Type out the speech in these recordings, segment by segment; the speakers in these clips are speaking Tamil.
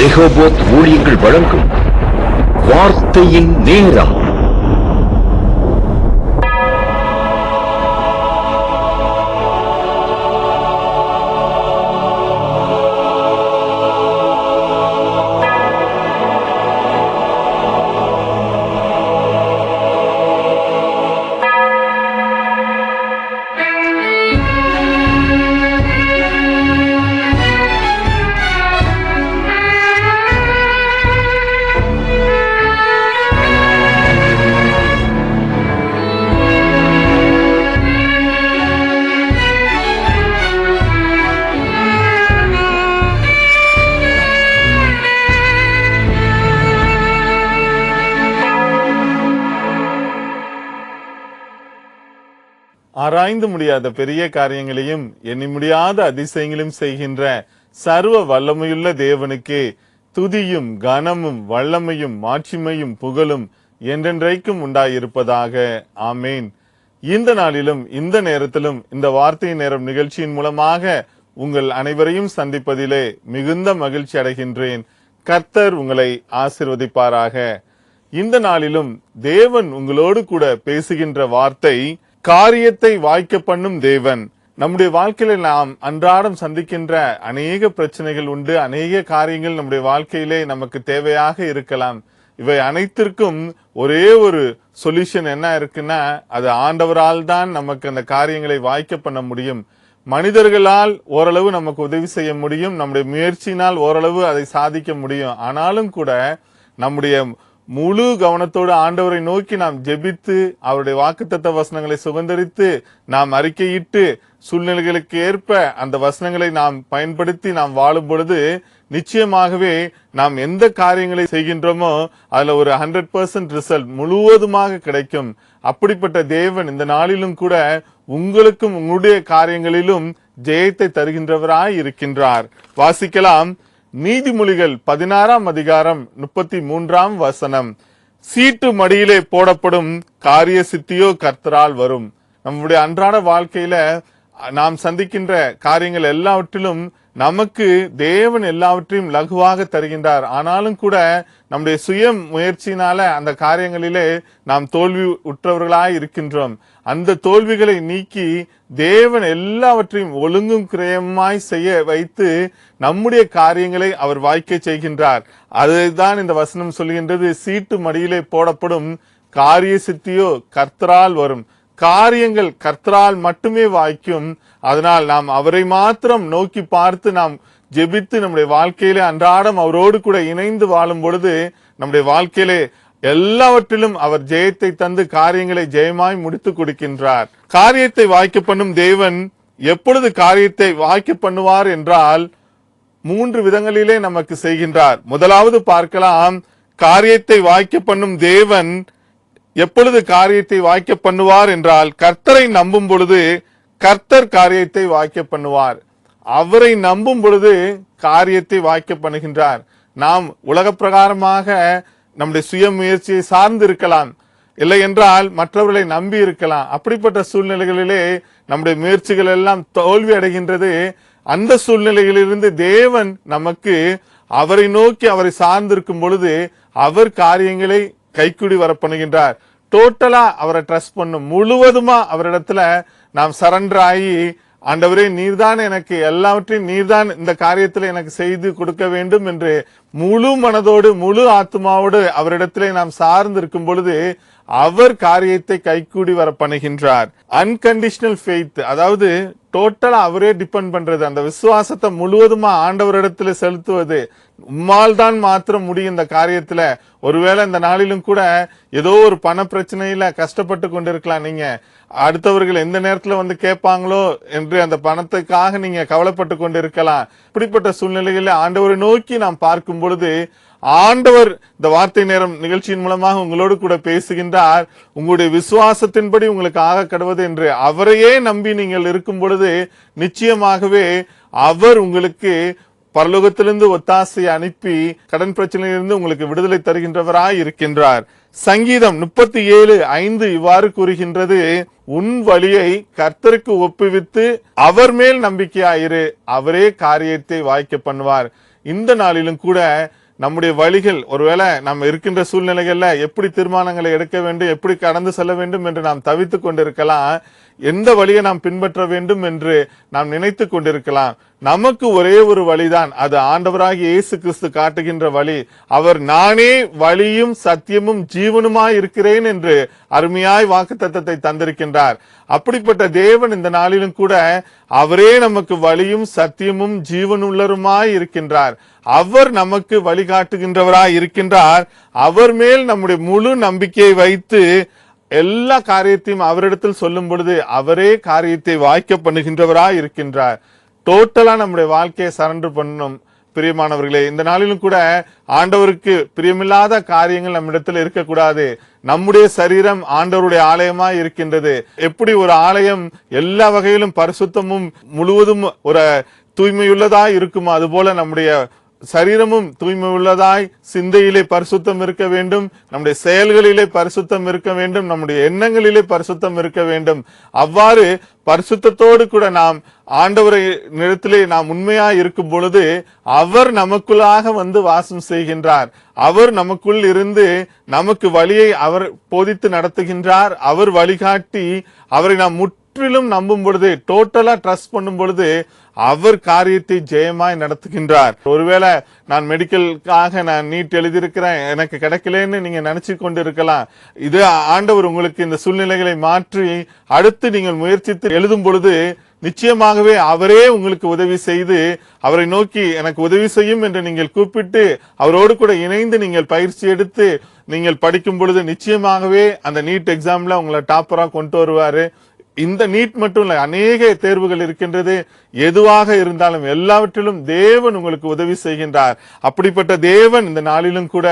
ரெஹோபோத் ஊழியங்கள் வழங்கும். வார்த்தையின் நேரம். ஆராய்ந்து முடியாத பெரிய காரியங்களையும் எண்ணி முடியாத அதிசயங்களையும் செய்கின்ற சர்வ வல்லமையுள்ள தேவனுக்கு துதியும் கனமும் வல்லமையும் மாட்சிமையும் புகழும் என்றென்றைக்கும் உண்டாயிருப்பதாக. ஆமேன். இந்த நாளிலும் இந்த நேரத்திலும் இந்த வார்த்தை நேரம் நிகழ்ச்சியின் மூலமாக உங்கள் அனைவரையும் சந்திப்பதிலே மிகுந்த மகிழ்ச்சி அடைகின்றேன். கர்த்தர் உங்களை ஆசிர்வதிப்பாராக. இந்த நாளிலும் தேவன் உங்களோடு கூட பேசுகின்ற வார்த்தை காரியத்தை வாய்க்க பண்ணும் தேவன். நம்முடைய வாழ்க்கையில நாம் அன்றாடம் சந்திக்கின்ற அநேக பிரச்சனைகள் உண்டு. அநேக காரியங்கள் நம்முடைய வாழ்க்கையிலே நமக்கு தேவையாக இருக்கலாம். இவை அனைத்திற்கும் ஒரே ஒரு சொல்யூஷன் என்ன இருக்குன்னா அது ஆண்டவரால் தான் நமக்கு அந்த காரியங்களை வாய்க்க பண்ண முடியும். மனிதர்களால் ஓரளவு நமக்கு உதவி செய்ய முடியும். நம்முடைய முயற்சியினால் ஓரளவு அதை சாதிக்க முடியும். ஆனாலும் கூட நம்முடைய முழு கவனத்தோடு ஆண்டவரை நோக்கி நாம் ஜெபித்து அவருடைய வாக்குத்தத்த வசனங்களை சுதந்திரித்து நாம் அறிக்கையிட்டு சூழ்நிலைகளுக்கு ஏற்ப அந்த வசனங்களை நாம் பயன்படுத்தி நாம் வாழும் பொழுது நிச்சயமாகவே நாம் எந்த காரியங்களை செய்கின்றோமோ அதில் ஒரு ஹண்ட்ரட் பர்சன்ட் ரிசல்ட் முழுவதுமாக கிடைக்கும். அப்படிப்பட்ட தேவன் இந்த நாளிலும் கூட உங்களுக்கும் உங்களுடைய காரியங்களிலும் ஜெயத்தை தருகின்றவராய் இருக்கின்றார். வாசிக்கலாம். நீதிமொழிகள் பதினாறாம் அதிகாரம் முப்பத்தி மூன்றாம் வசனம். சீட்டு மடியிலே போடப்படும் காரிய சித்தியோ கர்த்தரால் வரும். நம்முடைய அன்றாட வாழ்க்கையில நாம் சந்திக்கின்ற காரியங்கள் எல்லாவற்றிலும் நமக்கு தேவன் எல்லாவற்றையும் லகுவாக தருகின்றார். ஆனாலும் கூட நம்முடைய சுய முயற்சியினால அந்த காரியங்களிலே நாம் தோல்வி உற்றவர்களாய் இருக்கின்றோம். அந்த தோல்விகளை நீக்கி தேவன் எல்லாவற்றையும் ஒழுங்கும் கிரயமாய் செய்ய வைத்து நம்முடைய காரியங்களை அவர் வாய்க்க செய்கின்றார். அதுதான் இந்த வசனம் சொல்கின்றது சீட்டு மடியிலே போடப்படும் காரிய சித்தியோ கர்த்தரால் வரும். காரியங்கள் கர்த்தரால் மட்டுமே வாய்க்கும். அதனால் நாம் அவரை மாத்திரம் நோக்கி பார்த்து நாம் ஜெபித்து நம்முடைய வாழ்க்கையிலே அன்றாடம் அவரோடு கூட இணைந்து வாழும் பொழுது நம்முடைய வாழ்க்கையிலே எல்லாவற்றிலும் அவர் ஜெயத்தை தந்து காரியங்களை ஜெயமாய் முடித்து கொடுக்கின்றார். காரியத்தை வாய்க்க பண்ணும் தேவன் எப்பொழுது காரியத்தை வாய்க்க பண்ணுவார் என்றால் மூன்று விதங்களிலே நமக்கு செய்கின்றார். முதலாவது பார்க்கலாம் காரியத்தை வாய்க்க பண்ணும் தேவன் எப்பொழுது காரியத்தை வாய்க்க பண்ணுவார் என்றால் கர்த்தரை நம்பும் பொழுது கர்த்தர் காரியத்தை வாய்க்க பண்ணுவார். அவரை நம்பும் பொழுது காரியத்தை வாய்க்க பண்ணுகின்றார். நாம் உலக பிரகாரமாக நம்முடைய சுய முயற்சியை சார்ந்து இருக்கலாம் இல்லை என்றால் மற்றவர்களை நம்பி இருக்கலாம். அப்படிப்பட்ட சூழ்நிலைகளிலே நம்முடைய முயற்சிகள் எல்லாம் தோல்வி அடைகின்றது. அந்த சூழ்நிலையிலிருந்து தேவன் நமக்கு அவரை நோக்கி அவரை சார்ந்திருக்கும் பொழுது அவர் காரியங்களை கைக்குடி வர பண்ணுகின்றார் டோட்டலா அவரை ட்ரஸ்ட் பண்ணும். முழுவதுமா அவரிடத்துல நாம் சரண்டர் ஆகி ஆண்டவரே நீர்தான் எனக்கு எல்லாவற்றையும் நீர்தான் இந்த காரியத்தில் எனக்கு செய்து கொடுக்க வேண்டும் என்று முழு மனதோடு முழு ஆத்மாவோடு அவரிடத்திலே நாம் சார்ந்து இருக்கும் பொழுது அவர் காரியத்தை கைகூடி வர பண்ணுகின்றார் அன்கண்டிஷனல் ஃபெய்த் அதாவது டோட்டலா அவரே டிபெண்ட் பண்றது. அந்த விசுவாசத்தை முழுவதுமா ஆண்டவரிடத்துல செலுத்துவது உம்மால் தான் மாத்திரம் முடியும் இந்த காரியத்துல. ஒருவேளை இந்த நாளிலும் கூட ஏதோ ஒரு பண பிரச்சனையில கஷ்டப்பட்டு கொண்டிருக்கலாம் நீங்க. அடுத்தவர்கள் எந்த நேரத்துல வந்து கேட்பாங்களோ என்று அந்த பணத்துக்காக நீங்க கவலைப்பட்டு கொண்டிருக்கலாம். இப்படிப்பட்ட சூழ்நிலைகளில் ஆண்டவரை நோக்கி நாம் பார்க்கும் பொழுது ஆண்டவர் இந்த வார்த்தை நேரம் நிகழ்ச்சியின் மூலமாக உங்களோடு கூட பேசுகின்றார். உங்களுடைய விசுவாசத்தின்படி உங்களுக்கு ஆக கடவுது என்று அவரையே நம்பி நீங்கள் இருக்கும் பொழுது நிச்சயமாகவே அவர் உங்களுக்கு பரலோகத்திலிருந்து ஒத்தாசை அனுப்பி கடன் பிரச்சனையிலிருந்து உங்களுக்கு விடுதலை தருகின்றவராய் இருக்கின்றார். சங்கீதம் முப்பத்தி ஏழு ஐந்து இவ்வாறு கூறுகின்றது. உன் வழியை கர்த்தருக்கு ஒப்புவித்து அவர் மேல் நம்பிக்கையாயிரு. அவரே காரியத்தை வாய்க்க பண்ணுவார். இந்த நாளிலும் கூட நம்முடைய வழிகள் ஒருவேளை நம்ம இருக்கின்ற சூழ்நிலைகள்ல எப்படி தீர்மானங்களை எடுக்க வேண்டும் எப்படி கடந்து செல்ல வேண்டும் என்று நாம் தவித்து கொண்டிருக்கலாம் எந்த வழியை நாம் பின்பற்ற வேண்டும் என்று நாம் நினைத்து கொண்டிருக்கலாம். நமக்கு ஒரே ஒரு வழிதான் அது ஆண்டவராகி இயேசு கிறிஸ்து காட்டுகின்ற வழி. அவர் நானே வழியும் சத்தியமும் ஜீவனுமாய் இருக்கிறேன் என்று அருமையாய் வாக்குத்தத்தத்தை தந்திருக்கின்றார். அப்படிப்பட்ட தேவன் இந்த நாளிலும் கூட அவரே நமக்கு வழியும் சத்தியமும் ஜீவனுள்ளருமாய் இருக்கின்றார். அவர் நமக்கு வழிகாட்டுகின்றவராய் இருக்கின்றார். அவர் மேல் நம்முடைய முழு நம்பிக்கையை வைத்து எல்லா காரியத்தையும் அவரிடத்தில் சொல்லும் பொழுது அவரே காரியத்தை வாய்க்க பண்ணுகின்றவராய் இருக்கின்றார். டோட்டலா நம்முடைய வாழ்க்கையை சரண்டர் பண்ணணும் பிரியமானவர்களே இந்த நாளிலும் கூட ஆண்டவருக்கு பிரியமில்லாத காரியங்கள் நம்மிடத்தில் இருக்கக்கூடாது. நம்முடைய சரீரம் ஆண்டவருடைய ஆலயமா இருக்கின்றது. எப்படி ஒரு ஆலயம் எல்லா வகையிலும் பரிசுத்தமும் முழுவதும் ஒரு தூய்மையுள்ளதா இருக்குமோ அதுபோல நம்முடைய சரீரமும் தூய்மை உள்ளதாய் சிந்தையிலே பரிசுத்தம் இருக்க வேண்டும். நம்முடைய செயல்களிலே பரிசுத்தம் இருக்க வேண்டும். நம்முடைய எண்ணங்களிலே பரிசுத்தம் இருக்க வேண்டும். அவ்வாறு பரிசுத்தத்தோடு கூட நாம் ஆண்டவரை நிலத்திலே நாம் உண்மையா இருக்கும் பொழுது அவர் நமக்குள்ளாக வந்து வாசம் செய்கின்றார். அவர் நமக்குள் இருந்து நமக்கு வழியை அவர் போதித்து நடத்துகின்றார். அவர் வழிகாட்டி அவரை நாம் முற்றிலும் நம்பும் பொழுது டோட்டலா ட்ரஸ்ட் பண்ணும் பொழுது அவர் காரியத்தை ஜெயமாய் நடத்துகின்றார். ஒருவேளை நான் மெடிக்கலுக்காக நான் நீட் எழுதியிருக்கிறேன் எனக்கு கிடைக்கலன்னு நீங்க நினைச்சு கொண்டு இருக்கலாம் இது ஆண்டவர் உங்களுக்கு இந்த சூழ்நிலைகளை மாற்றி அடுத்து நீங்கள் முயற்சித்து எழுதும் பொழுது நிச்சயமாகவே அவரே உங்களுக்கு உதவி செய்து அவரை நோக்கி எனக்கு உதவி செய்யும் என்று நீங்கள் கூப்பிட்டு அவரோடு கூட இணைந்து நீங்கள் பயிற்சி எடுத்து நீங்கள் படிக்கும் பொழுது நிச்சயமாகவே அந்த நீட் எக்ஸாம்ல உங்களை டாப்பரா கொண்டு வருவாரு. இந்த நீட் மட்டும் இல்லை அநேக தேர்வுகள் இருக்கின்றது. எதுவாக இருந்தாலும் எல்லாவற்றிலும் தேவன் உங்களுக்கு உதவி செய்கின்றார். அப்படிப்பட்ட தேவன் இந்த நாளிலும் கூட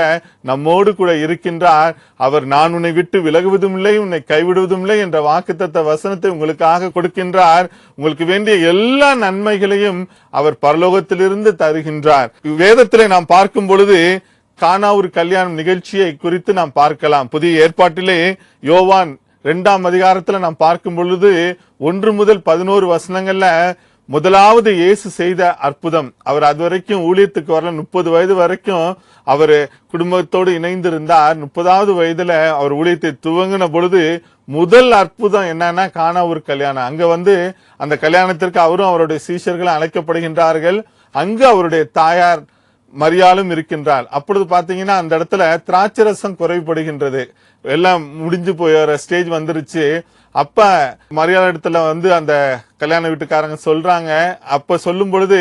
நம்மோடு கூட இருக்கின்றார். அவர் நான் உன்னை விட்டு விலகுவதும் இல்லை உன்னை கைவிடுவதும் இல்லை என்ற வாக்குத்தத்த வசனத்தை உங்களுக்காக கொடுக்கின்றார். உங்களுக்கு வேண்டிய எல்லா நன்மைகளையும் அவர் பரலோகத்திலிருந்து தருகின்றார். வேதத்திலே நாம் பார்க்கும் பொழுது கானா ஒரு கல்யாணம் நிகழ்ச்சியை குறித்து நாம் பார்க்கலாம். புதிய ஏற்பாட்டிலே யோவான் ரெண்டாம் அதிகாரத்துல நாம் பார்க்கும் பொழுது ஒன்று முதல் பதினோரு வசனங்கள்ல முதலாவது இயேசு செய்த அற்புதம். அவர் அது வரைக்கும் ஊழியத்துக்கு வரல. முப்பது வயது வரைக்கும் அவர் குடும்பத்தோடு இணைந்திருந்தார். முப்பதாவது வயதுல அவர் ஊழியத்தை துவங்கின பொழுது முதல் அற்புதம் என்னன்னா காணா ஒரு கல்யாணம். அங்க வந்து அந்த கல்யாணத்திற்கு அவரும் அவருடைய சீஷர்களும் அழைக்கப்படுகின்றார்கள். அங்கு அவருடைய தாயார் மரியாளும் இருக்கின்றாள். அப்பொழுது பாத்தீங்கன்னா அந்த இடத்துல திராட்சை ரசம் குறைபடுகின்றது எல்லாம் முடிஞ்சு போயிற ஸ்டேஜ் வந்துருச்சு. அப்ப மரியாதை இடத்துல வந்து அந்த கல்யாண வீட்டுக்காரங்க சொல்றாங்க. அப்ப சொல்லும் பொழுது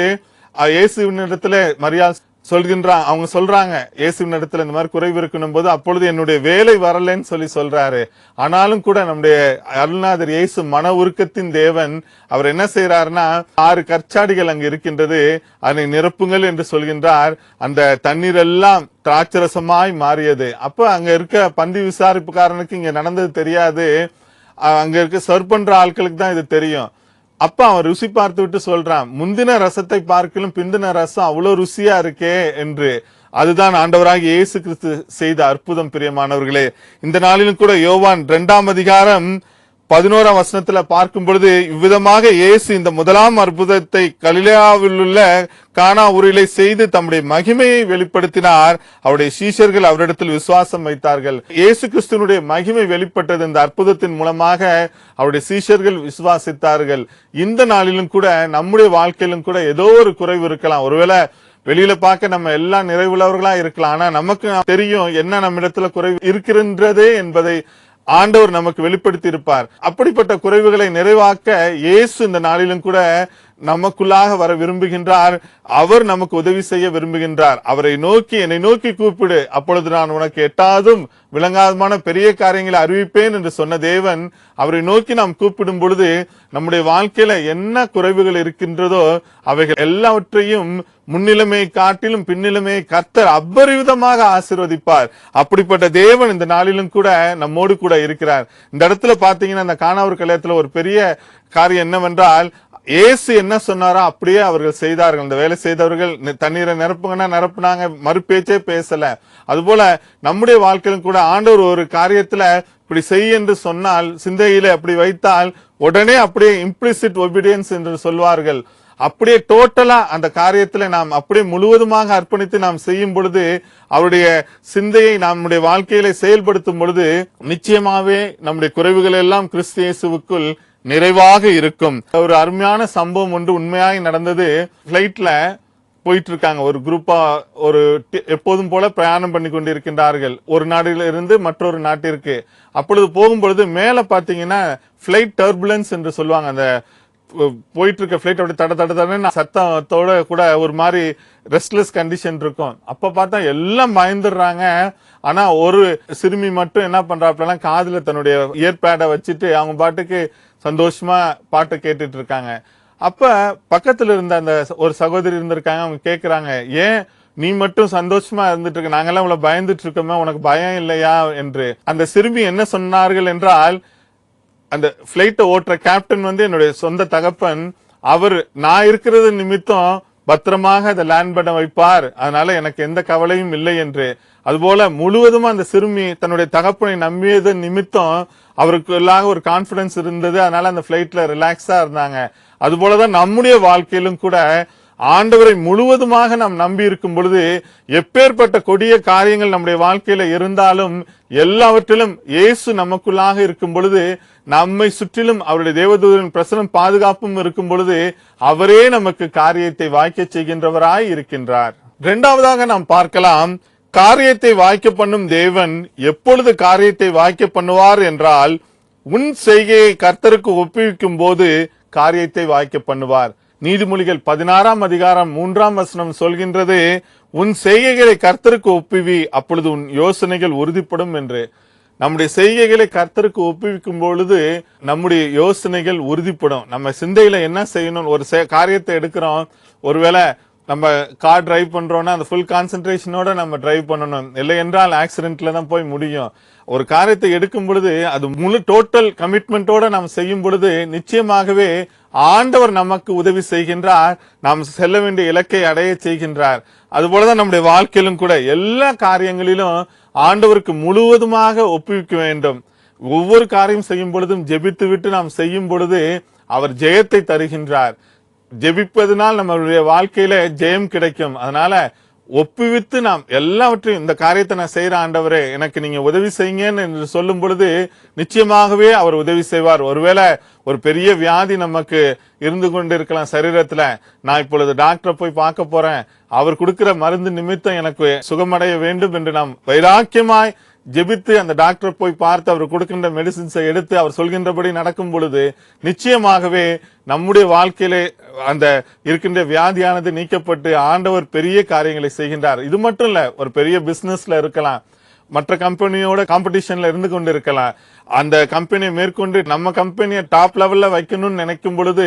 இயேசு இயேசுவின் இடத்துல மரியாதை சொல்கின்றான். அவங்க சொல்றாங்க இயேசுவின் இடத்துல இந்த மாதிரி குறைவு இருக்கணும் போது அப்பொழுது என்னுடைய வேலை வரலைன்னு சொல்லி சொல்றாரு. ஆனாலும் கூட நம்முடைய அருள்நாதர் இயேசு மன உருக்கத்தின் தேவன். அவர் என்ன செய்யறாருன்னா ஆறு கற்சாடிகள் அங்கு இருக்கின்றது. அதனை நிரப்புங்கள் என்று சொல்கின்றார். அந்த தண்ணீர் எல்லாம் திராட்சரசமாய் மாறியது. அப்ப அங்க இருக்க பந்தி விசாரிப்புக்காரனுக்கு இங்க நடந்தது தெரியாது. அங்க இருக்க சர்வ் ஆட்களுக்கு தான் இது தெரியும். அப்ப அவன் ருசி பார்த்து விட்டு சொல்றான் முந்தின ரசத்தை பார்க்கலும் பிந்தின ரசம் அவ்வளவு ருசியா இருக்கே என்று. அதுதான் ஆண்டவராக இயேசு கிறிஸ்து செய்த அற்புதம் பிரியமானவர்களே. இந்த நாளிலும் கூட யோவான் இரண்டாம் அதிகாரம் பதினோராம் வசனத்துல பார்க்கும் பொழுது இவ்விதமாக இயேசு இந்த முதலாம் அற்புதத்தை கலிலேயாவில் உள்ள கானா ஊரிலே செய்து தம்முடைய மகிமையை வெளிப்படுத்தினார். அவருடைய சீஷர்கள் அவரிடத்தில் விசுவாசம் வைத்தார்கள். இயேசு கிறிஸ்துவனுடைய மகிமை வெளிப்பட்டது இந்த அற்புதத்தின் மூலமாக அவருடைய சீஷர்கள் விசுவாசித்தார்கள். இந்த நாளிலும் கூட நம்முடைய வாழ்க்கையிலும் கூட ஏதோ ஒரு குறைவு இருக்கலாம். ஒருவேளை வெளியில பார்க்க நம்ம எல்லாம் நிறைவுள்ளவர்களா இருக்கலாம். ஆனா நமக்கு தெரியும் என்ன நம்ம இடத்துல குறைவு இருக்கின்றதே என்பதை ஆண்டவர் நமக்கு வெளிப்படுத்தி இருப்பார் அப்படிப்பட்ட குறைவுகளை நிறைவாக்க இயேசு இந்த நாளிலும் கூட நமக்குள்ளாக வர விரும்புகின்றார். அவர் நமக்கு உதவி செய்ய விரும்புகின்றார். அவரை நோக்கி என்னை நோக்கி கூப்பிடு. அப்பொழுது நான் உனக்கு எட்டாவதும் விளங்காதமான பெரிய காரியங்களை அறிவிப்பேன் என்று சொன்ன தேவன் அவரை நோக்கி நாம் கூப்பிடும் பொழுது நம்முடைய வாழ்க்கையில என்ன குறைவுகள் இருக்கின்றதோ அவைகள் எல்லாவற்றையும் முன்னிலைமையை காட்டிலும் பின்னிலைமையை கர்த்தர் அபரிவிதமாக ஆசிர்வதிப்பார். அப்படிப்பட்ட தேவன் இந்த நாளிலும் கூட நம்மோடு கூட இருக்கிறார். இந்த இடத்துல பாத்தீங்கன்னா அந்த காணாவூர் கல்யாணத்துல ஒரு பெரிய காரியம் என்னவென்றால் இயேசு என்ன சொன்னாரோ அப்படியே அவர்கள் செய்தார்கள். இந்த வேலை செய்தவர்கள் தண்ணீரை நிரப்புங்கன்னா நிரப்புனாங்க மறுபேச்சே பேசல. அதுபோல நம்முடைய வாழ்க்கையிலும் கூட ஆண்டவர் ஒரு காரியத்துல இப்படி செய் என்று சொன்னால் சிந்தையில அப்படி வைத்தால் உடனே அப்படியே இம்ப்ளிசிட் ஒபீடியன்ஸ் என்று சொல்வார்கள். அப்படியே டோட்டலா அந்த காரியத்துல நாம் அப்படியே முழுவதுமாக அர்ப்பணித்து நாம் செய்யும் பொழுது அவருடைய சிந்தையை நம்முடைய வாழ்க்கையில செயல்படுத்தும் பொழுது நிச்சயமாவே நம்முடைய குறைவுகள் எல்லாம் கிறிஸ்து இயேசுவுக்குள் நிறைவாக இருக்கும். ஒரு அருமையான சம்பவம் ஒன்று உண்மையாக நடந்தது. பிளைட்ல போயிட்டு இருக்காங்க ஒரு குரூப்பா ஒரு எப்போதும் போல பிரயாணம் பண்ணி கொண்டிருக்கின்றார்கள். ஒரு நாட்டில இருந்து மற்றொரு நாட்டிற்கு. அப்பொழுது போகும்பொழுது மேல பாத்தீங்கன்னா பிளைட் டர்புலன்ஸ் என்று சொல்லுவாங்க. அந்த போயிட்டு இருக்க ஃபிளைட் அப்படி தட தட தடன்னு சத்தத்தோட கூட ஒரு மாதிரி ரெஸ்ட்லெஸ் கண்டிஷன் இருக்கும். அப்ப பார்த்தா எல்லாம் பயந்துடுறாங்க. ஆனா ஒரு சிறுமி மட்டும் என்ன பண்றாப்புலாம் காதுல தன்னுடைய இயற்பேடை வச்சுட்டு அவங்க பாட்டுக்கு சந்தோஷமா பாட்டு கேட்டுட்டு இருக்காங்க அப்ப பக்கத்துல இருந்த அந்த ஒரு சகோதரி இருந்திருக்காங்க அவங்க கேட்குறாங்க ஏன் நீ மட்டும் சந்தோஷமா இருந்துட்டு இருக்க நாங்கெல்லாம் உங்களை பயந்துட்டு இருக்கோமே உனக்கு பயம் இல்லையா? என்று. அந்த சிறுமி என்ன சொன்னார்கள் என்றால் அந்த பிளைட்டை ஓட்டுற கேப்டன் வந்து என்னுடைய சொந்த தகப்பன். அவர் நான் இருக்கிறது நிமித்தம் பத்திரமாக அதை லேண்ட் பண்ண வைப்பார். அதனால எனக்கு எந்த கவலையும் இல்லை என்று. அதுபோல முழுவதுமா அந்த சிறுமி தன்னுடைய தகப்பனை நம்பியது நிமித்தம் அவருக்கு எல்லாம் ஒரு கான்பிடன்ஸ் இருந்தது. அதனால அந்த பிளைட்ல ரிலாக்ஸா இருந்தாங்க. அதுபோலதான் நம்முடைய வாழ்க்கையிலும் கூட ஆண்டவரை முழுவதுமாக நாம் நம்பி இருக்கும் பொழுது எப்பேற்பட்ட கொடிய காரியங்கள் நம்முடைய வாழ்க்கையில இருந்தாலும் எல்லாவற்றிலும் இயேசு நமக்குள்ளாக இருக்கும் பொழுது நம்மை சுற்றிலும் அவருடைய தேவதூதரின் பிரசனம் பாதுகாப்பும் இருக்கும் பொழுது அவரே நமக்கு காரியத்தை வாய்க்க செய்கின்றவராய் இருக்கின்றார். இரண்டாவதாக நாம் பார்க்கலாம் காரியத்தை வாய்க்க பண்ணும் தேவன் எப்பொழுது காரியத்தை வாய்க்க பண்ணுவார் என்றால் உன் செய்கையை கர்த்தருக்கு ஒப்புவிக்கும் போது காரியத்தை வாய்க்க பண்ணுவார். நீதிமொழிகள் பதினாறாம் அதிகாரம் மூன்றாம் வசனம் சொல்கின்றது உன் செய்கைகளை கர்த்தருக்கு ஒப்புவி அப்பொழுது உன் யோசனைகள் உறுதிப்படும் என்று. நம்முடைய செய்கைகளை கர்த்தருக்கு ஒப்புவிக்கும் பொழுது நம்முடைய யோசனைகள் உறுதிப்படும். நம்ம சிந்தையில என்ன செய்யணும்? ஒரு காரியத்தை எடுக்கிறோம். ஒருவேளை நம்ம கார் டிரைவ் பண்றோம்னா அந்த ஃபுல் கான்சென்ட்ரேஷனோட நம்ம டிரைவ் பண்ணணும். இல்லை என்றால் ஆக்சிடென்ட்ல தான் போய் முடியும். ஒரு காரியத்தை எடுக்கும் பொழுது அது முழு டோட்டல் கமிட்மெண்ட்டோட நாம் செய்யும் பொழுது நிச்சயமாகவே ஆண்டவர் நமக்கு உதவி செய்கின்றார். நாம் செல்ல வேண்டிய இலக்கை அடைய செய்கின்றார். அதுபோலதான் நம்முடைய வாழ்க்கையிலும் கூட எல்லா காரியங்களிலும் ஆண்டவருக்கு முழுவதுமாக ஒப்புவிக்க வேண்டும். ஒவ்வொரு காரியம் செய்யும் பொழுதும் ஜெபித்து விட்டு நாம் செய்யும் பொழுது அவர் ஜெயத்தை தருகின்றார். ஜெபிப்பதனால் நம்மளுடைய வாழ்க்கையில ஜெயம் கிடைக்கும். அதனால ஒப்புவித்து நாம் எல்லாவற்றையும் இந்த காரியத்தை நான் செய்யற ஆண்டவரே எனக்கு நீங்க உதவி செய்யுங்கன்னு என்று சொல்லும் பொழுது நிச்சயமாகவே அவர் உதவி செய்வார். ஒருவேளை ஒரு பெரிய வியாதி நமக்கு இருந்து கொண்டு இருக்கலாம் சரீரத்துல. நான் இப்பொழுது டாக்டரை போய் பார்க்க போறேன். அவர் கொடுக்கிற மருந்து நிமித்தம் எனக்கு சுகமடைய வேண்டும் என்று நாம் வைராக்கியமாய் ஜெபித்து அந்த டாக்டர் போய் பார்த்து அவர் கொடுக்கின்ற மெடிசின்ஸை எடுத்து அவர் சொல்கின்றபடி நடக்கும் பொழுது நிச்சயமாகவே நம்முடைய வாழ்க்கையிலே அந்த இருக்கின்ற வியாதியானது நீக்கப்பட்டு ஆண்டவர் பெரிய காரியங்களை செய்கின்றார். இது மட்டும் இல்ல ஒரு பெரிய பிசினஸ்ல இருக்கலாம். மற்ற கம்பெனியோட காம்படிஷன்ல இருந்து கொண்டு இருக்கலாம். அந்த கம்பெனியை மேற்கொண்டு நம்ம கம்பெனியை டாப் லெவல்ல வைக்கணும்னு நினைக்கும் பொழுது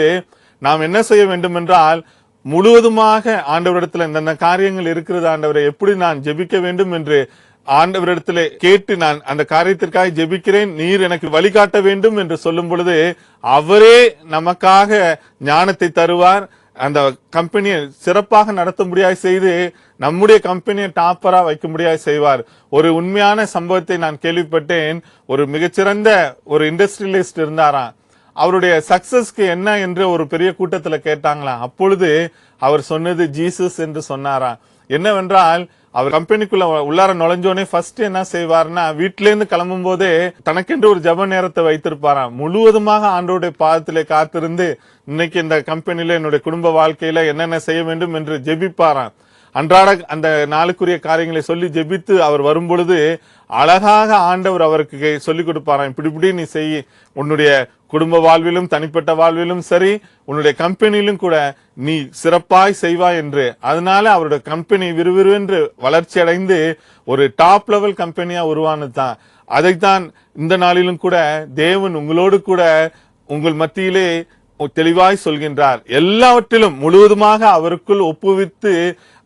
நாம் என்ன செய்ய வேண்டும் என்றால் முழுவதுமாக ஆண்டவரிடத்துல இந்தந்த காரியங்கள் இருக்கிறது ஆண்டவரை எப்படி நான் ஜெபிக்க வேண்டும் என்று ஆண்டவரிடத்திலே கேட்டு நான் அந்த காரியத்திற்காக ஜெபிக்கிறேன். நீர் எனக்கு வழிகாட்ட வேண்டும் என்று சொல்லும் பொழுது அவரே நமக்காக ஞானத்தை தருவார். அந்த கம்பெனியை சிறப்பாக நடத்தும்படியாய் செய்து நம்முடைய கம்பெனியை டாப்பரா முடியாது செய்வார். ஒரு உண்மையான சம்பவத்தை நான் கேள்விப்பட்டேன். ஒரு மிகச்சிறந்த ஒரு இண்டஸ்ட்ரியலிஸ்ட் இருந்தாராம். அவருடைய சக்சஸ்க்கு என்ன என்று ஒரு பெரிய கூட்டத்தில் கேட்டாங்களாம். அப்பொழுது அவர் சொன்னது ஜீசஸ் என்று சொன்னாராம். என்னவென்றால் அவர் கம்பெனிக்குள்ள உள்ளார நுழைஞ்சோடனே ஃபர்ஸ்ட் என்ன செய்வார்னா வீட்ல இருந்து கிளம்பும் போதே தனக்கென்று ஒரு ஜப நேரத்தை வைத்திருப்பாராம். முழுவதுமாக ஆண்டோடைய பாதத்திலே காத்திருந்து இன்னைக்கு இந்த கம்பெனில என்னுடைய குடும்ப வாழ்க்கையில என்னென்ன செய்ய வேண்டும் என்று ஜெபிப்பாராம். அன்றாட அந்த நாளுக்குரிய காரியங்களை சொல்லி ஜெபித்து அவர் வரும்பொழுது அழகாக ஆண்டவர் அவருக்கு சொல்லிக் கொடுப்பாராம். இப்படி இப்படி நீ செய். உன்னுடைய குடும்ப வாழ்விலும் தனிப்பட்ட வாழ்விலும் சரி உன்னுடைய கம்பெனியிலும் கூட நீ சிறப்பாய் செய்வாய் என்று. அதனால அவருடைய கம்பெனி விறுவிறுவென்று வளர்ச்சி அடைந்து ஒரு டாப் லெவல் கம்பெனியா உருவானது தான். அதைத்தான் இந்த நாளிலும் கூட தேவன் உங்களோடு கூட உங்கள் மத்தியிலே தெளிவாய் சொல்கின்றார். எல்லாவற்றிலும் முழுவதுமாக அவருக்குள் ஒப்புவித்து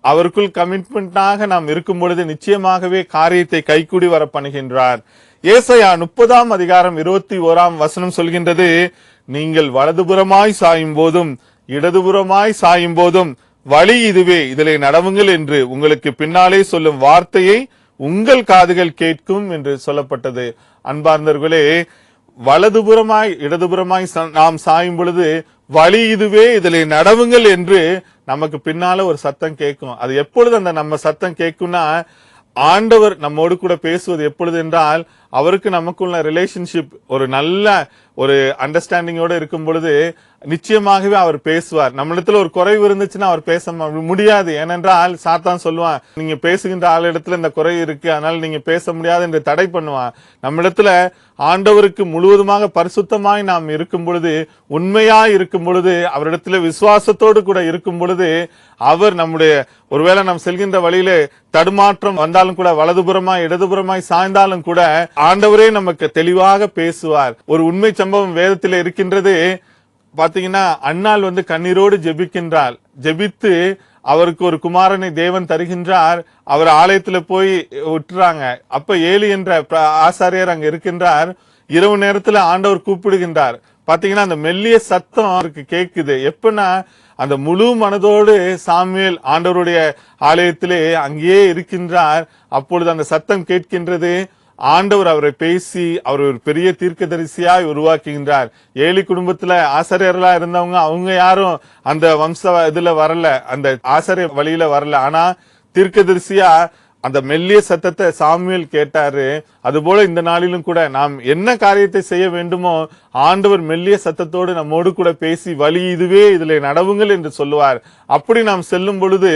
அவருக்குள் கமிட்மெண்டாக நாம் இருக்கும் பொழுது நிச்சயமாகவே காரியத்தை கைகூடி வர பண்ணுகின்றார் ஏசையா முப்பதாம் அதிகாரம் இருபத்தி ஓராம் வசனம் சொல்கின்றது நீங்கள் வலதுபுறமாய் சாயும் போதும் இடதுபுறமாய் சாயும் போதும் வழி இதுவே இதிலே நடவுங்கள் என்று உங்களுக்கு பின்னாலே சொல்லும் வார்த்தையை உங்கள் காதுகள் கேட்கும் என்று சொல்லப்பட்டது. அன்பார்ந்தவர்களே வலதுபுறமாய் இடதுபுறமாய் ச- நாம் சாயும் பொழுது வழி இதுவே இதிலே நடவுங்கள் என்று நமக்கு பின்னால ஒரு சத்தம் கேட்கும் அது எப்பொழுது அந்த நம்ம சத்தம் கேட்கும்னா ஆண்டவர் நம்மோடு கூட பேசுவது எப்பொழுது என்றால் அவருக்கு நமக்குள்ள ரிலேஷன்ஷிப் ஒரு நல்ல ஒரு அண்டர்ஸ்டாண்டிங்கோட இருக்கும் பொழுது நிச்சயமாகவே அவர் பேசுவார். நம்மளிடத்துல ஒரு குறைவு இருந்துச்சுன்னா அவர் பேச முடியாது. ஏனென்றால் சாத்தான் சொல்லுவான் நீங்க பேசுகின்ற ஆளிடத்துல இந்த குறை இருக்கு அதனால நீங்க பேச முடியாது என்று தடை பண்ணுவான் நம்மிடத்துல ஆண்டவருக்கு முழுவதுமாக பரிசுத்தமாய் நாம் இருக்கும் பொழுது உண்மையாய் இருக்கும் பொழுது அவரிடத்துல விசுவாசத்தோடு கூட இருக்கும் பொழுது அவர் நம்முடைய ஒருவேளை நாம் செல்கின்ற வழியிலே தடுமாற்றம் வந்தாலும் கூட வலதுபுறமாய் இடதுபுறமாய் சாய்ந்தாலும் கூட ஆண்டவரே நமக்கு தெளிவாக பேசுவார். ஒரு உண்மை சம்பவம் வேதத்தில் இருக்கின்றது. பாத்தீங்கன்னா அண்ணாள் வந்து கண்ணீரோடு ஜெபிக்கின்றாள். ஜெபித்து அவருக்கு ஒரு குமாரனை தேவன் தருகின்றார். அவர் ஆலயத்துல போய் விட்டுறாங்க அப்ப ஏலி என்ற ப- ஆசாரியர் அங்க இருக்கின்றார். இரவு நேரத்துல ஆண்டவர் கூப்பிடுகின்றார். பாத்தீங்கன்னா அந்த மெல்லிய சத்தம் அவருக்கு கேக்குது. எப்பன்னா அந்த முழு மனதோடு சாமியல் ஆண்டவருடைய ஆலயத்திலே அங்கேயே இருக்கின்றார். அப்பொழுது அந்த சத்தம் கேட்கின்றது. ஆண்டவர் அவரை பேசி அவர் ஒரு பெரிய தீர்க்கதரிசியாய் உருவாக்குகின்றார். ஏழி குடும்பத்துல ஆசிரியர்களா இருந்தவங்க அவங்க யாரும் அந்த வம்ச இதுல வரல அந்த ஆசிரியர் வழியில வரல. ஆனா தீர்க்கதரிசியா அந்த மெல்லிய சத்தத்தை சாமியல் கேட்டாரு. அதுபோல இந்த நாளிலும் கூட நாம் என்ன காரியத்தை செய்ய வேண்டுமோ ஆண்டவர் மெல்லிய சத்தத்தோடு நம்மோடு கூட பேசி வழி இதுவே இதில் நடவுங்கள் என்று சொல்லுவார். அப்படி நாம் செல்லும் பொழுது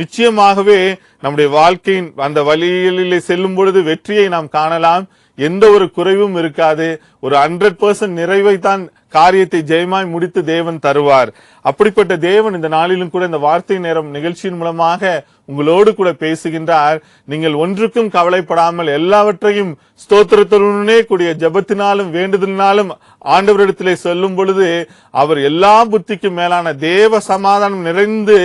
நிச்சயமாகவே நம்முடைய வாழ்க்கையின் அந்த வழியிலே செல்லும் பொழுது வெற்றியை நாம் காணலாம். எந்த ஒரு குறைவும் இருக்காது. ஒரு ஹண்ட்ரட் பர்சன்ட் நிறைவை தான் காரியத்தை ஜெயமாய் முடித்து தேவன் தருவார். அப்படிப்பட்ட தேவன் இந்த நாளிலும் கூட இந்த வார்த்தை நேரம் நிகழ்ச்சியின் மூலமாக உங்களோடு கூட பேசுகின்றார். நீங்கள் ஒன்றுக்கும் கவலைப்படாமல் எல்லாவற்றையும் ஸ்தோத்திரத்துடனே கூடிய ஜெபத்தினாலும் வேண்டுதலினாலும் ஆண்டவரிடத்திலே சொல்லும் பொழுது அவர் எல்லா புத்திக்கும் மேலான தேவ சமாதானம் நிறைந்து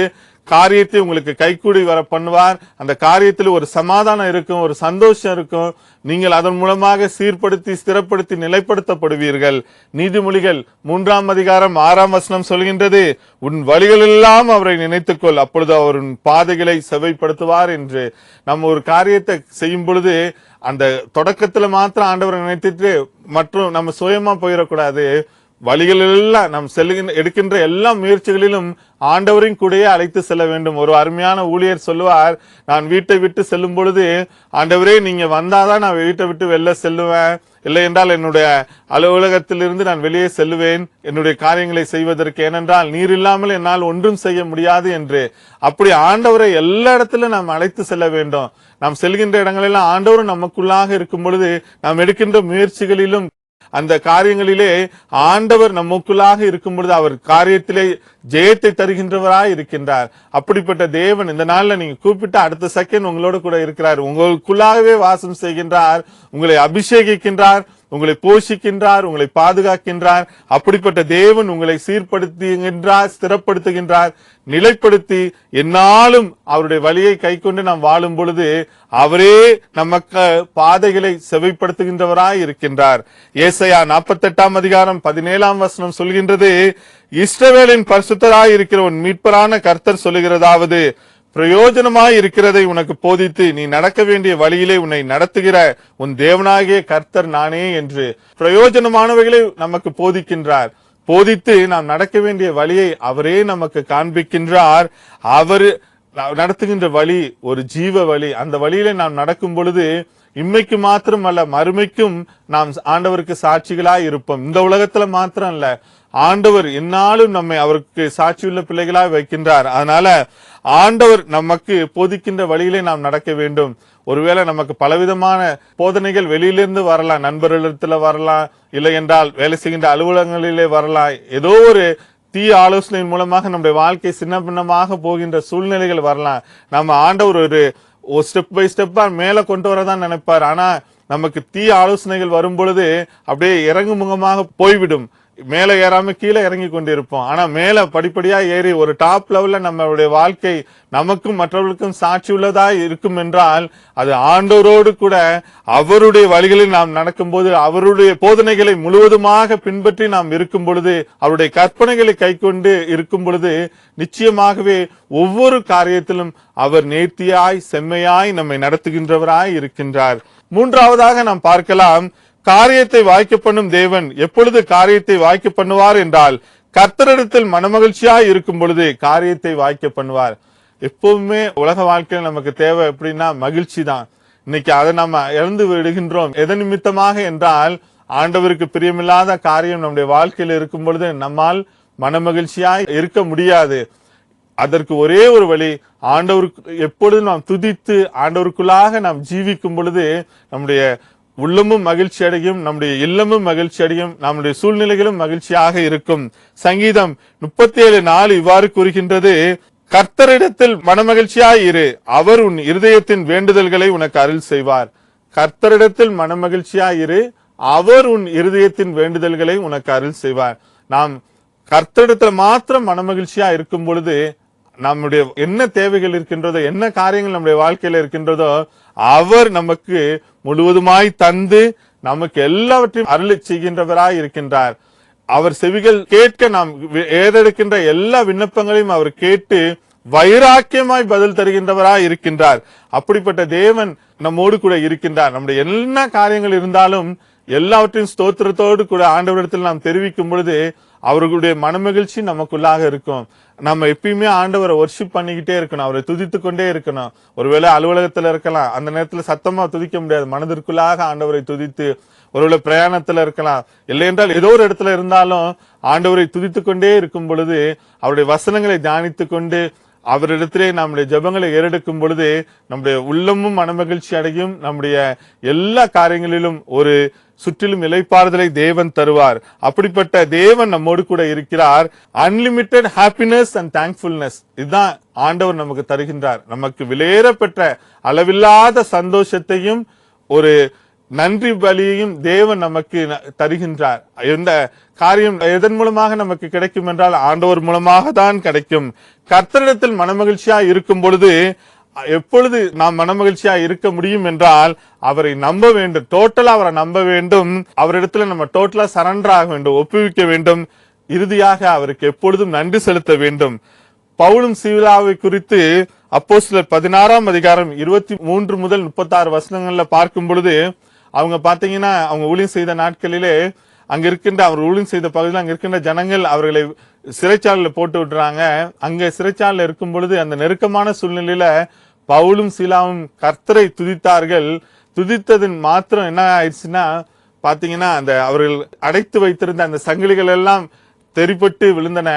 காரியத்தை உங்களுக்கு கைக்கூடி வர பண்ணுவார். அந்த காரியத்தில் ஒரு சமாதானம் இருக்கும் ஒரு சந்தோஷம் இருக்கும். நீங்கள் அதன் மூலமாக சீர்படுத்தி ஸ்திரப்படுத்தி நிலைப்படுத்தப்படுவீர்கள். நீதிமொழிகள் மூன்றாம் அதிகாரம் ஆறாம் வசனம் சொல்கின்றது உன் வழிகளெல்லாம் அவரை நினைத்துக்கொள். அப்பொழுது அவர் உன் பாதைகளை செவைப்படுத்துவார் என்று. நம்ம ஒரு காரியத்தை செய்யும் பொழுது அந்த தொடக்கத்தில் மாத்திரம் ஆண்டவரை நினைத்துட்டு மற்றும் நம்ம சுயமா போயிடக்கூடாது வழிகளிலெல்லாம் நாம் செல்லுகின்ற எடுக்கின்ற எல்லா முயற்சிகளிலும் ஆண்டவரின் கூடயே அழைத்து செல்ல வேண்டும். ஒரு அருமையான ஊழியர் சொல்லுவார் நான் வீட்டை விட்டு செல்லும் பொழுது ஆண்டவரே நீங்க வந்தாதான் நான் வீட்டை விட்டு வெளில செல்லுவேன். இல்லை என்றால் என்னுடைய அலுவலகத்திலிருந்து நான் வெளியே செல்லுவேன். என்னுடைய காரியங்களை செய்வதற்கு. ஏனென்றால் நீர் இல்லாமல் என்னால் ஒன்றும் செய்ய முடியாது என்று. அப்படி ஆண்டவரை எல்லா இடத்திலும் நாம் அழைத்து செல்ல வேண்டும். நாம் செல்கின்ற இடங்களெல்லாம் ஆண்டவரும் நமக்குள்ளாக இருக்கும் பொழுது நாம் எடுக்கின்ற முயற்சிகளிலும் அந்த காரியங்களிலே ஆண்டவர் நமக்குள்ளாக இருக்கும் பொழுது அவர் காரியத்திலே ஜெயத்தை தருகின்றவராய் இருக்கின்றார். அப்படிப்பட்ட தேவன் இந்த நாள்ல நீங்க கூப்பிட்டு அடுத்த செகண்ட் உங்களோட கூட இருக்கிறார். உங்களுக்குள்ளாகவே வாசம் செய்கின்றார். உங்களை அபிஷேகிக்கின்றார். உங்களை போஷிக்கின்றார் உங்களை பாதுகாக்கின்றார். அப்படிப்பட்ட தேவன் உங்களை சீர்படுத்துகின்றார் ஸ்திரப்படுத்துகின்றார் நிலைப்படுத்தி என்னாலும் அவருடைய வழியை கைக்கொண்டு நாம் வாழும் பொழுது அவரே நமக்கு பாதைகளை செவைப்படுத்துகின்றவராய் இருக்கின்றார். ஏசையா நாற்பத்தெட்டாம் அதிகாரம் பதினேழாம் வசனம் சொல்கின்றது இஸ்ரவேலின் பரிசுத்தராய் இருக்கிற உன் மீட்பரான கர்த்தர் சொல்லுகிறதாவது பிரயோஜனமாய் இருக்கிறதை உனக்கு போதித்து நீ நடக்க வேண்டிய வழியிலே உன்னை நடத்துகிற உன் தேவனாகிய கர்த்தர் நானே என்று பிரயோஜனமானவைகளை நமக்கு போதிக்கின்றார். போதித்து நாம் நடக்க வேண்டிய வழியை அவரே நமக்கு காண்பிக்கின்றார். அவர் நடத்துகின்ற வழி ஒரு ஜீவ வழி. அந்த வழியில நாம் நடக்கும் பொழுது இம்மைக்கு மாத்திரம் அல்ல மறுமைக்கும் நாம் ஆண்டவருக்கு சாட்சிகளாய் இருப்போம். இந்த உலகத்துல மாத்திரம் இல்ல ஆண்டவர் என்னாலும் நம்மை அவருக்கு சாட்சியுள்ள பிள்ளைகளாய் வைக்கின்றார். அதனால ஆண்டவர் நமக்கு போதிக்கின்ற வழியிலே நாம் நடக்க வேண்டும். ஒருவேளை நமக்கு பலவிதமான போதனைகள் வெளியிலிருந்து வரலாம் நண்பர்களிடத்துல வரலாம் இல்லை என்றால் வேலை செய்கின்ற அலுவலகங்களிலே வரலாம். ஏதோ ஒரு தீய ஆலோசனையின் மூலமாக நம்முடைய வாழ்க்கை சின்ன பின்னமாக போகின்ற சூழ்நிலைகள் வரலாம். நம்ம ஆண்டவர் ஒரு ஸ்டெப் பை ஸ்டெப்பா மேல கொண்டு வரதான் நினைப்பார். ஆனா நமக்கு தீய ஆலோசனைகள் வரும் பொழுது அப்படியே இறங்கு முகமாக போய்விடும். மேலே ஏறாம கீழே இறங்கி கொண்டிருப்போம். ஆனா மேல படிப்படியா ஏறி ஒரு டாப் லெவல்ல நம்மளுடைய வாழ்க்கை நமக்கும் மற்றவர்களுக்கும் சாட்சி உள்ளதா இருக்கும் என்றால் அது ஆண்டோரோடு கூட அவருடைய வழிகளில் நாம் நடக்கும்போது அவருடைய போதனைகளை முழுவதுமாக பின்பற்றி நாம் இருக்கும் பொழுது அவருடைய கற்பனைகளை கைக்கொண்டு இருக்கும் பொழுது நிச்சயமாகவே ஒவ்வொரு காரியத்திலும் அவர் நேர்த்தியாய் செம்மையாய் நம்மை நடத்துகின்றவராய் இருக்கின்றார். மூன்றாவதாக நாம் பார்க்கலாம் காரியத்தை வாய்க்க பண்ணும் தேவன் எப்பொழுது காரியத்தை வாய்க்க பண்ணுவார் என்றால் கர்த்தரிடத்தில் மனமகிழ்ச்சியாய் இருக்கும் பொழுது காரியத்தை வாய்க்க பண்ணுவார். எப்பவுமே உலக வாழ்க்கையில் நமக்கு தேவை எப்படின்னா மகிழ்ச்சி தான். இன்னைக்கு அதை நம்ம இழந்து விடுகின்றோம். எதன் நிமித்தமாக என்றால் ஆண்டவருக்கு பிரியமில்லாத காரியம் நம்முடைய வாழ்க்கையில் இருக்கும் பொழுது நம்மால் மனமகிழ்ச்சியாய் இருக்க முடியாது. அதற்கு ஒரே ஒரு வழி ஆண்டவருக்கு எப்பொழுதும் நாம் துதித்து ஆண்டவருக்குள்ளாக நாம் ஜீவிக்கும் பொழுது நம்முடைய உள்ளமும் மகிழ்ச்சி அடையும் நம்முடைய இல்லமும் மகிழ்ச்சி அடையும் நம்முடைய சூழ்நிலைகளும் மகிழ்ச்சியாக இருக்கும். சங்கீதம் முப்பத்தி ஏழு நாள் இவ்வாறு கூறுகின்றது கர்த்தரிடத்தில் மனமகிழ்ச்சியாய் இரு அவர் உன் இருதயத்தின் வேண்டுதல்களை உனக்கு அருள் செய்வார். கர்த்தரிடத்தில் மனமகிழ்ச்சியாய் இரு அவர் உன் இருதயத்தின் வேண்டுதல்களை உனக்கு அருள் செய்வார். நாம் கர்த்தரிடத்துல மாத்திரம் மனமகிழ்ச்சியா இருக்கும் பொழுது நம்முடைய என்ன தேவைகள் இருக்கின்றதோ என்ன காரியங்கள் நம்முடைய வாழ்க்கையில இருக்கின்றதோ அவர் நமக்கு முழுவதுமாய் தந்து நமக்கு எல்லாவற்றையும் அருளி செய்கின்றவராய் இருக்கின்றார். அவர் செவிகள் கேட்க நாம் ஏதெடுக்கின்ற ஏறெடுக்கின்ற எல்லா விண்ணப்பங்களையும் அவர் கேட்டு வைராக்கியமாய் பதில் தருகின்றவராய் இருக்கின்றார். அப்படிப்பட்ட தேவன் நம்மோடு கூட இருக்கின்றார். நம்முடைய என்ன காரியங்கள் இருந்தாலும் எல்லாவற்றையும் ஸ்தோத்திரத்தோடு கூட ஆண்டவரிடத்தில் நாம் தெரிவிக்கும் பொழுது அவர்களுடைய மனமகிழ்ச்சி நமக்குள்ளாக இருக்கும். நம்ம எப்பயுமே ஆண்டவரை ஒர்ஷிப் பண்ணிக்கிட்டே இருக்கணும். அவரை துதித்து கொண்டே இருக்கணும். ஒருவேளை அலுவலகத்தில் இருக்கலாம். அந்த நேரத்தில் சத்தமாக துதிக்க முடியாது. மனதிற்குள்ளாக ஆண்டவரை துதித்து ஒருவேளை பிரயாணத்தில் இருக்கலாம். இல்லை என்றால் ஏதோ ஒரு இடத்துல இருந்தாலும் ஆண்டவரை துதித்து கொண்டே இருக்கும் பொழுது அவருடைய வசனங்களை தியானித்து கொண்டு அவரிடத்திலே நம்முடைய ஜெபங்களை ஏறெடுக்கும் பொழுது நம்முடைய உள்ளமும் மனமகிழ்ச்சி அடையும். நம்முடைய எல்லா காரியங்களிலும் ஒரு சுற்றிலும் இலைப்பாறுதலை தேவன் தருவார். அப்படிப்பட்ட தேவன் நம்மோடு கூட இருக்கிறார். அன்லிமிட்டெட் ஹாப்பினஸ் அண்ட் தேங்க்ஃபுல்னஸ் இதுதான் ஆண்டவர் நமக்கு தருகின்றார். நமக்கு விலையேறப்பெற்ற அளவில்லாத சந்தோஷத்தையும் ஒரு நன்றி பலியையும் தேவன் நமக்கு தருகின்றார். இந்த காரியம் எதன் மூலமாக நமக்கு கிடைக்கும் என்றால் ஆண்டவர் மூலமாக தான் கிடைக்கும். கர்த்தரிடத்தில் மனமகிழ்ச்சியா இருக்கும் பொழுது எப்பொழுது நாம் மனமகிழ்ச்சியா இருக்க முடியும் என்றால் அவரை நம்ப வேண்டும். டோட்டலா அவரை நம்ப வேண்டும். அவரிடத்துல நம்ம டோட்டலா சரண்டர் ஆக வேண்டும் ஒப்புவிக்க வேண்டும். இறுதியாக அவருக்கு எப்பொழுதும் நன்றி செலுத்த வேண்டும். பவுலும் சீலாவை குறித்து அப்போ சிலர் பதினாறாம் அதிகாரம் இருபத்தி மூன்று முதல் முப்பத்தாறு வசனங்கள்ல பார்க்கும் பொழுது அவங்க பார்த்தீங்கன்னா அவங்க ஊழியம் செய்த நாட்களிலே அங்கே இருக்கின்ற அவர் ஊழியம் செய்த பகுதியில் அங்கே இருக்கின்ற ஜனங்கள் அவர்களை சிறைச்சாலையில் போட்டு விட்டுறாங்க அங்கே சிறைச்சாலையில் இருக்கும் பொழுது அந்த நெருக்கமான சூழ்நிலையில் பவுலும் சீலாவும் கர்த்தரை துதித்தார்கள். துதித்ததன் மாத்திரம் என்ன ஆயிடுச்சுன்னா பார்த்தீங்கன்னா அந்த அவர்கள் அடைத்து வைத்திருந்த அந்த சங்கிலிகள் எல்லாம் தெரிப்பட்டு விழுந்தன.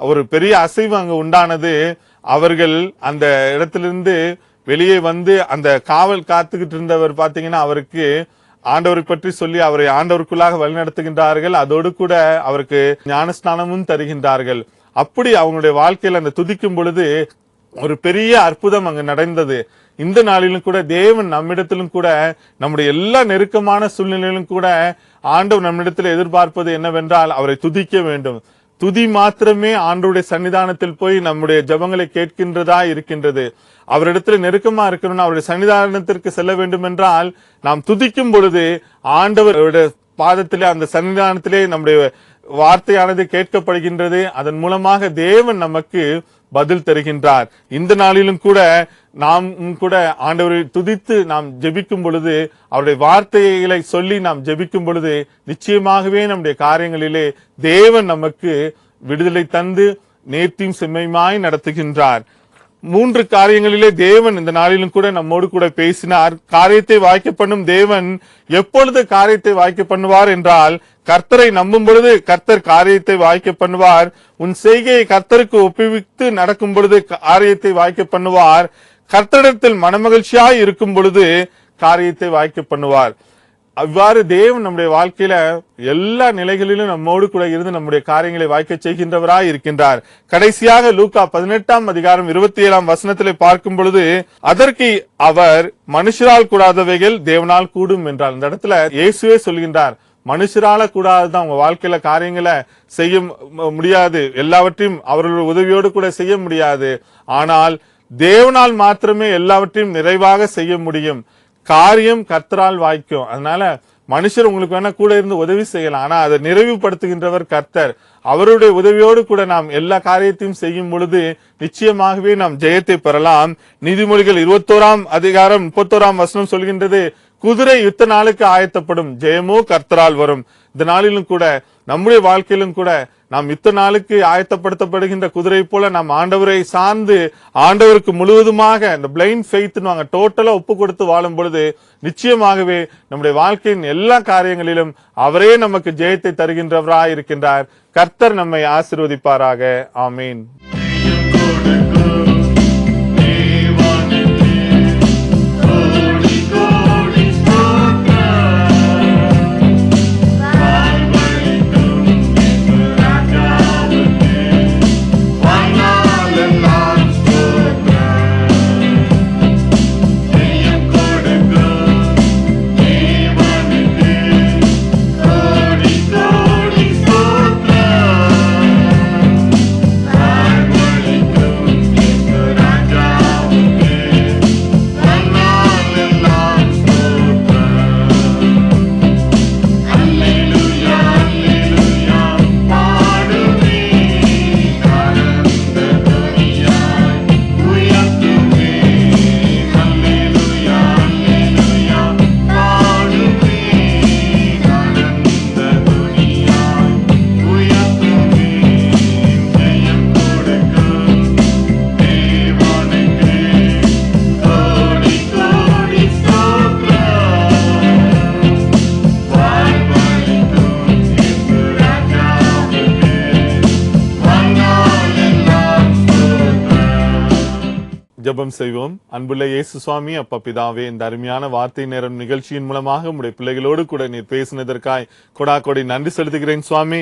ஒரு பெரிய அசைவு அங்கே உண்டானது. அவர்கள் அந்த இடத்திலிருந்து வெளியே வந்து அந்த காவல் காத்துக்கிட்டு இருந்தவர் பார்த்தீங்கன்னா அவருக்கு ஆண்டவரை பற்றி சொல்லி அவரை ஆண்டவருக்குள்ளாக வழிநடத்துகின்றார்கள். அதோடு கூட அவருக்கு ஞானஸ்நானமும் தருகின்றார்கள். அப்படி அவங்களுடைய வாழ்க்கையில் அந்த துதிக்கும் பொழுது ஒரு பெரிய அற்புதம் அங்கு நடந்தது. இந்த நாளிலும் கூட தேவன் நம்மிடத்திலும் கூட நம்முடைய எல்லா நெருக்கமான சூழ்நிலையிலும் கூட ஆண்டவர் நம்மிடத்தில் எதிர்பார்ப்பது என்னவென்றால் அவரை துதிக்க வேண்டும். துதி மாத்திரமே ஆண்டருடைய சன்னிதானத்தில் போய் நம்முடைய ஜெபங்களை கேட்கின்றதா இருக்கின்றது. அவரிடத்துல நெருக்கமா இருக்கணும்னா அவருடைய சன்னிதானத்திற்கு செல்ல வேண்டும் என்றால் நாம் துதிக்கும் பொழுது ஆண்டவருடைய பாதத்திலே அந்த சன்னிதானத்திலே நம்முடைய வார்த்தையானது கேட்கப்படுகின்றது. அதன் மூலமாக தேவன் நமக்கு பதில் தருகின்றார். இந்த நாளிலும் கூட நாம் கூட ஆண்டவரை துதித்து நாம் ஜெபிக்கும் பொழுது அவருடைய வார்த்தைகளை சொல்லி நாம் ஜெபிக்கும் பொழுது நிச்சயமாகவே நம்முடைய காரியங்களிலே தேவன் நமக்கு விடுதலை தந்து நேர்த்தியும் செம்மையுமாய் நடத்துகின்றார். மூன்று காரியங்களிலே தேவன் இந்த நாளிலும் கூட நம்மோடு கூட பேசினார். காரியத்தை வாய்க்க பண்ணும் தேவன் எப்பொழுது காரியத்தை வாய்க்க பண்ணுவார் என்றால் கர்த்தரை நம்பும் பொழுது கர்த்தர் காரியத்தை வாய்க்க பண்ணுவார். உன் செய்கையை கர்த்தருக்கு ஒப்புவித்து நடக்கும் பொழுது காரியத்தை வாய்க்க பண்ணுவார். கர்த்தரிடத்தில் மனமகிழ்ச்சியாய் இருக்கும் பொழுது காரியத்தை வாய்க்க பண்ணுவார். அவ்வாறு தேவன் நம்முடைய வாழ்க்கையில எல்லா நிலைகளிலும் நம்மோடு கூட இருந்து நம்முடைய காரியங்களை வாய்க்க செய்கின்றவராய் இருக்கின்றார். கடைசியாக லூக்கா பதினெட்டாம் அதிகாரம் இருபத்தி ஏழாம் வசனத்திலே பார்க்கும் பொழுது அதற்கு அவர் மனுஷரால் கூடாதவைகள் தேவனால் கூடும் என்றார். இந்த இடத்துல இயேசுவே சொல்கின்றார் மனுஷரால கூடாதுதான். உங்க வாழ்க்கையில காரியங்களை செய்ய முடியாது. எல்லாவற்றையும் அவர்களுடைய உதவியோடு கூட செய்ய முடியாது. ஆனால் தேவனால் மாத்திரமே எல்லாவற்றையும் நிறைவாக செய்ய முடியும். காரியம் கர்த்தரால் வாய்க்கும். அதனால மனுஷர் உங்களுக்கு வேணா கூட இருந்து உதவி செய்யலாம். ஆனா அதை நிறைவுபடுத்துகின்றவர் கர்த்தர். அவருடைய உதவியோடு கூட நாம் எல்லா காரியத்தையும் செய்யும் பொழுது நிச்சயமாகவே நாம் ஜெயத்தை பெறலாம். நீதிமொழிகள் இருபத்தோராம் அதிகாரம் முப்பத்தோராம் வசனம் சொல்கின்றது. குதிரை யுத்த நாளுக்கு ஆயத்தப்படும். ஜெயமோ கர்த்தரால் வரும். இந்த நாளிலும் கூட நம்முடைய வாழ்க்கையிலும் கூட நாம் யுத்த நாளுக்கு ஆயத்தப்படுத்தப்படுகின்ற குதிரை போல நாம் ஆண்டவரை சார்ந்து ஆண்டவருக்கு முழுவதுமாக இந்த பிளைண்ட் ஃபெய்த்னுவாங்க டோட்டலாக ஒப்பு கொடுத்து வாழும் பொழுது நிச்சயமாகவே நம்முடைய வாழ்க்கையின் எல்லா காரியங்களிலும் அவரே நமக்கு ஜெயத்தை தருகின்றவராய் இருக்கின்றார் கர்த்தர் நம்மை ஆசிர்வதிப்பாராக. ஆமீன். ஜெபம் செய்வோம் அன்புள்ள இயேசு சுவாமி அப்பா பிதாவே இந்த அருமையான வார்த்தை நேரம் நிகழ்ச்சியின் மூலமாக உங்களுடைய பிள்ளைகளோடு கூட நீர் பேசினதற்காய் கொடா கொடி நன்றி செலுத்துகிறேன் சுவாமி.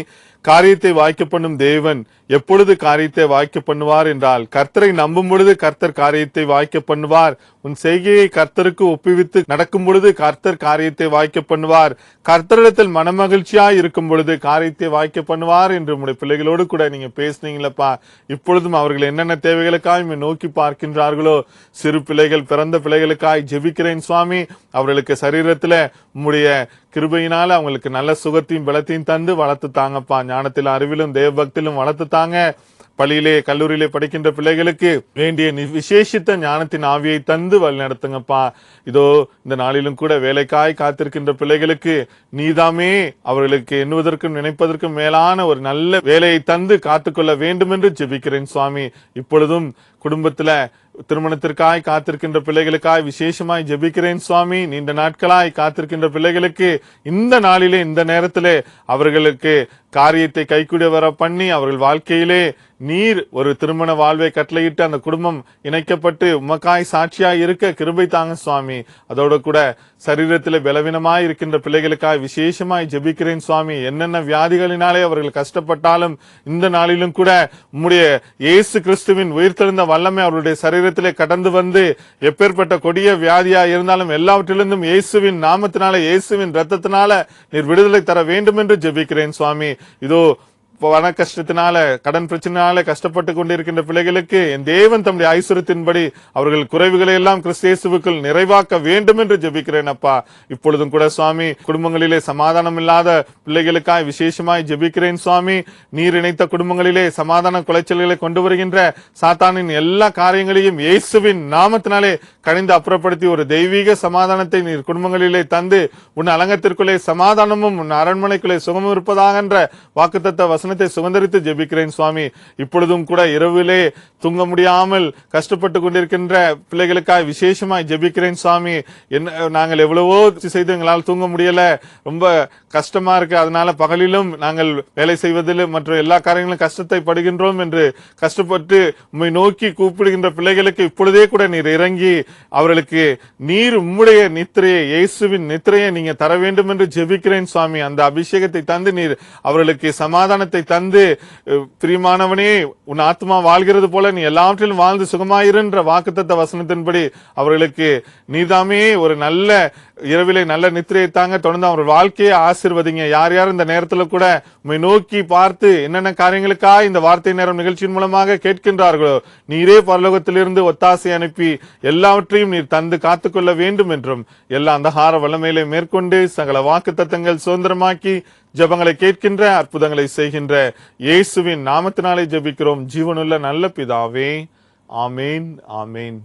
காரியத்தை வாய்க்க பண்ணும் தேவன் எப்பொழுது காரியத்தை வாய்க்க பண்ணுவார் என்றால் கர்த்தரை நம்பும் பொழுது கர்த்தர் காரியத்தை வாய்க்க பண்ணுவார். உன் செய்கையை கர்த்தருக்கு ஒப்புவித்து நடக்கும் பொழுது கர்த்தர் காரியத்தை வாய்க்க பண்ணுவார். கர்த்தரிடத்தில் மனமகிழ்ச்சியாய் இருக்கும் பொழுது காரியத்தை வாய்க்க பண்ணுவார் என்று உங்களுடைய பிள்ளைகளோடு கூட நீங்க பேசுனீங்களப்பா. இப்பொழுதும் அவர்கள் என்னென்ன தேவைகளுக்காய் நோக்கி பார்க்கின்றார்களோ சிறு பிள்ளைகள் பிறந்த பிள்ளைகளுக்காய் ஜெபிக்கிறேன் சுவாமி. அவர்களுக்கு சரீரத்தில் உம்முடைய கிருபையினால அவங்களுக்கு நல்ல சுகத்தையும் பலத்தையும் தந்து வளர்த்து தாங்கப்பா. ஞானத்திலும் அறிவிலும் தேவபக்திலும் வளர்த்து தாங்க. பள்ளியிலே கல்லூரியிலே படிக்கின்ற பிள்ளைகளுக்கு வேண்டிய நி- விசேஷித்த ஞானத்தின் ஆவியை தந்து வழிநடத்துங்கப்பா இதோ இந்த நாளிலும் கூட வேலைக்காய் காத்திருக்கின்ற பிள்ளைகளுக்கு நீதாமே அவர்களுக்கு எண்ணுவதற்கும் நினைப்பதற்கும் மேலான ஒரு நல்ல வேலையை தந்து காத்துக்கொள்ள வேண்டும் என்று ஜெபிக்கிறேன் சுவாமி. இப்பொழுதும் குடும்பத்துல திருமணத்திற்காய் காத்திருக்கின்ற பிள்ளைகளுக்காய் விசேஷமாய் ஜெபிக்கிறேன் சுவாமி. நீண்ட நாட்களாய் காத்திருக்கின்ற பிள்ளைகளுக்கு இந்த நாளிலே இந்த நேரத்திலே அவர்களுக்கு காரியத்தை கைக்கூட வர பண்ணி அவர்கள் வாழ்க்கையிலே நீர் ஒரு திருமண வாழ்வை கட்டளையிட்டு அந்த குடும்பம் இணைக்கப்பட்டு உமக்காய் சாட்சியாய் இருக்க கிருபை தாங்க சுவாமி. அதோட கூட சரீரத்தில் பலவீனமாய் இருக்கின்ற பிள்ளைகளுக்காய் விசேஷமாய் ஜெபிக்கிறேன் சுவாமி. என்னென்ன வியாதிகளினாலே அவர்கள் கஷ்டப்பட்டாலும் இந்த நாளிலும் கூட உம்முடைய இயேசு கிறிஸ்துவின் உயிர்த்தெழுந்த வல்லமை அவருடைய சரீரத்திலே கடந்து வந்து எப்பேற்பட்ட கொடிய வியாதியா இருந்தாலும் எல்லாவற்றிலிருந்தும் இயேசுவின் நாமத்தினால இயேசுவின் ரத்தத்தினால நீர் விடுதலை தர வேண்டும் என்று ஜெபிக்கிறேன் சுவாமி. இதோ பண கஷ்டத்தினால கடன் பிரச்சனையால கஷ்டப்பட்டு கொண்டிருக்கின்ற பிள்ளைகளுக்கு என் தேவன் தம்முடைய ஐஸ்வரத்தின்படி அவர்கள் குறைவுகளை எல்லாம் கிறிஸ்தேசுவுக்குள் நிறைவாக்க வேண்டும் என்று ஜெபிக்கிறேன் அப்பா. இப்பொழுதும் கூட சுவாமி குடும்பங்களிலே சமாதானம் இல்லாத பிள்ளைகளுக்காய் விசேஷமாய் ஜெபிக்கிறேன் சுவாமி. நீர் இணைத்த குடும்பங்களிலே சமாதான குலைச்சல்களை கொண்டு வருகின்ற சாத்தானின் எல்லா காரியங்களையும் இயேசுவின் நாமத்தினாலே கணிந்து அப்புறப்படுத்தி ஒரு தெய்வீக சமாதானத்தை நீர் குடும்பங்களிலே தந்து உன் அலங்கத்திற்குள்ளே சமாதானமும் உன் அரண்மனைக்குள்ளே சுகமும் இருப்பதாக என்ற வாக்குத்தத்த நாமத்தை சுதந்திரித்து ஜெபிக்கிறேன் சுவாமி. இப்பொழுதும் கூட இரவிலே தூங்க முடியாமல் கஷ்டப்பட்டு கொண்டிருக்கின்ற பிள்ளைகளுக்காக விசேஷமாய் ஜெபிக்கிறேன் சுவாமி. என்ன நாங்கள் எவ்வளவோ செய்து எங்களால் தூங்க முடியல. ரொம்ப கஷ்டமா இருக்கு. அதனால பகலிலும் நாங்கள் வேலை செய்வதில் மற்ற எல்லா காரியங்களும் கஷ்டத்தை படுகின்றோம் என்று கஷ்டப்பட்டு உம்மை நோக்கி கூப்பிடுகின்ற பிள்ளைகளுக்கு இப்பொழுதே கூட நீர் இறங்கி அவர்களுக்கு நீர் உம்முடைய நித்திரையை இயேசுவின் நித்திரையை நீங்க தர வேண்டும் என்று ஜெபிக்கிறேன் சுவாமி. அந்த அபிஷேகத்தை தந்து நீர் அவர்களுக்கு சமாதானத்தை தந்து பிரியமானவனே உன் ஆத்மா வாழ்கிறது போல நீ எல்லாவற்றிலும் வாழ்ந்து சுகமாயிருன்ற வாக்குத்தத்த வசனத்தின்படி அவர்களுக்கு நீதாமே ஒரு நல்ல இரவிலே நல்ல நித்திரையை தாங்க தொடர்ந்து அவர் வாழ்க்கையை ஆசிர்வதிங்க. யார் யார் இந்த நேரத்தில் கூட உண்மை நோக்கி பார்த்து என்னென்ன காரியங்களுக்கா இந்த வார்த்தை நேரம் நிகழ்ச்சியின் மூலமாக கேட்கின்றார்களோ நீரே பரலோகத்திலிருந்து ஒத்தாசை அனுப்பி எல்லாவற்றையும் நீர் தந்து காத்துக்கொள்ள வேண்டும் என்றும் எல்லா அந்தகார வல்லமையிலே மேற்கொண்டு சகல வாக்கு தத்தங்கள் சுதந்திரமாக்கி ஜெபங்களை கேட்கின்ற அற்புதங்களை செய்கின்ற இயேசுவின் நாமத்தினாலே ஜெபிக்கிறோம். ஜீவனுள்ள நல்ல பிதாவே. ஆமேன் ஆமேன்.